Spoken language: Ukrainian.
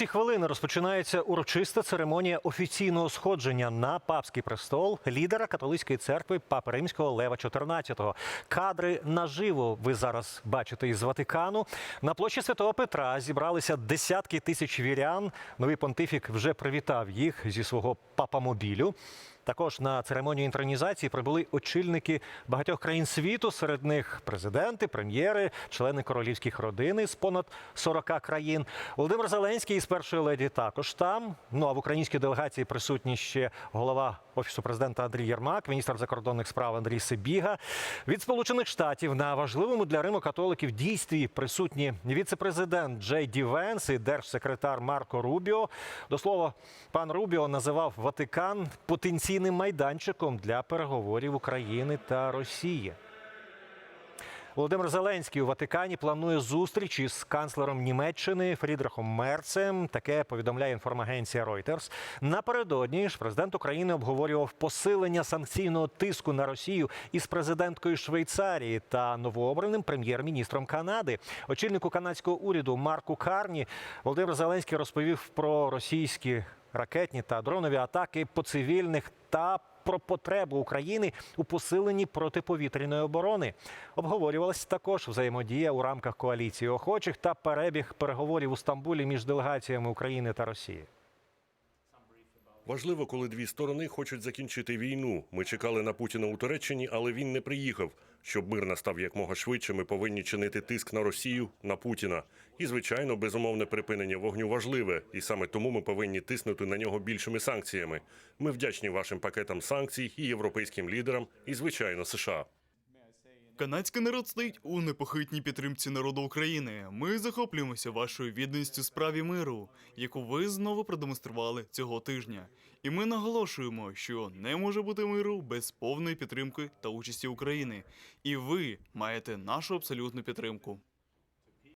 ці хвилини розпочинається урочиста церемонія офіційного сходження на папський престол лідера католицької церкви Папи Римського Лева XIV. Кадри наживо ви зараз бачите із Ватикану. На площі Святого Петра зібралися десятки тисяч вірян. Новий понтифік вже привітав їх зі свого папамобілю. Також на церемонію інтронізації прибули очільники багатьох країн світу. Серед них президенти, прем'єри, члени королівських родин з понад 40 країн. Володимир Зеленський із першої леді також там. Ну а в українській делегації присутні ще голова офісу президента Андрій Єрмак, міністр закордонних справ Андрій Сибіга. Від Сполучених Штатів на важливому для Риму католиків дійстві присутні віце-президент Джей Ді Венс і держсекретар Марко Рубіо. До слова, пан Рубіо називав Ватикан потенційним майданчиком для переговорів України та Росії. Володимир Зеленський у Ватикані планує зустріч із канцлером Німеччини Фрідрихом Мерцем. Таке повідомляє інформагенція Reuters. Напередодні ж президент України обговорював посилення санкційного тиску на Росію із президенткою Швейцарії та новообраним прем'єр-міністром Канади. Очільнику канадського уряду Марку Карні Володимир Зеленський розповів про російські ракетні та дронові атаки по цивільних та про потребу України у посиленні протиповітряної оборони. Обговорювалася також взаємодія у рамках коаліції охочих та перебіг переговорів у Стамбулі між делегаціями України та Росії. Важливо, коли дві сторони хочуть закінчити війну. Ми чекали на Путіна у Туреччині, але він не приїхав. Щоб мир настав якмога швидше, ми повинні чинити тиск на Росію, на Путіна. І, звичайно, безумовне припинення вогню важливе, і саме тому ми повинні тиснути на нього більшими санкціями. Ми вдячні вашим пакетам санкцій і європейським лідерам, і звичайно США. Канадський народ стоїть у непохитній підтримці народу України. Ми захоплюємося вашою відданістю справі миру, яку ви знову продемонстрували цього тижня. І ми наголошуємо, що не може бути миру без повної підтримки та участі України. І ви маєте нашу абсолютну підтримку.